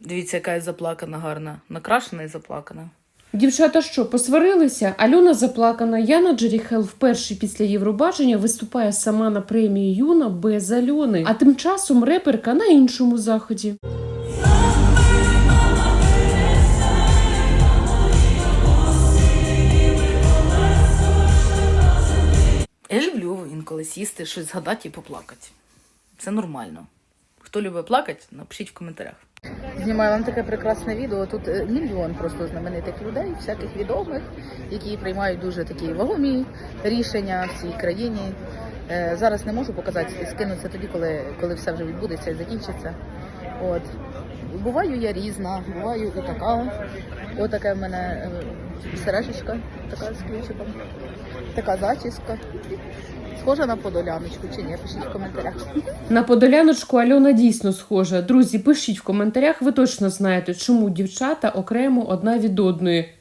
Дивіться, яка я заплакана гарна. Накрашена і заплакана. Дівчата що, посварилися? Альона заплакана. Яна Джеріхел вперше після Євробачення виступає сама на премії Юна без Альони. А тим часом реперка на іншому заході. Я люблю інколи сісти, щось згадати і поплакати. Це нормально. Хто любить плакати, напишіть в коментарях. Знімаю вам таке прекрасне відео. Тут е, мільйон просто знаменитих людей, всяких відомих, які приймають дуже такі вагомі рішення в цій країні. Е, Зараз не можу показати, скину це тоді, коли, коли все вже відбудеться і закінчиться. От. Буваю я різна, буваю і така. Отаке в мене е, сережечка, така з ключиком, така зачіска. Схожа на подоляночку чи ні? Пишіть в коментарях. На подоляночку Альона дійсно схожа. Друзі, пишіть в коментарях, ви точно знаєте, чому дівчата окремо одна від одної.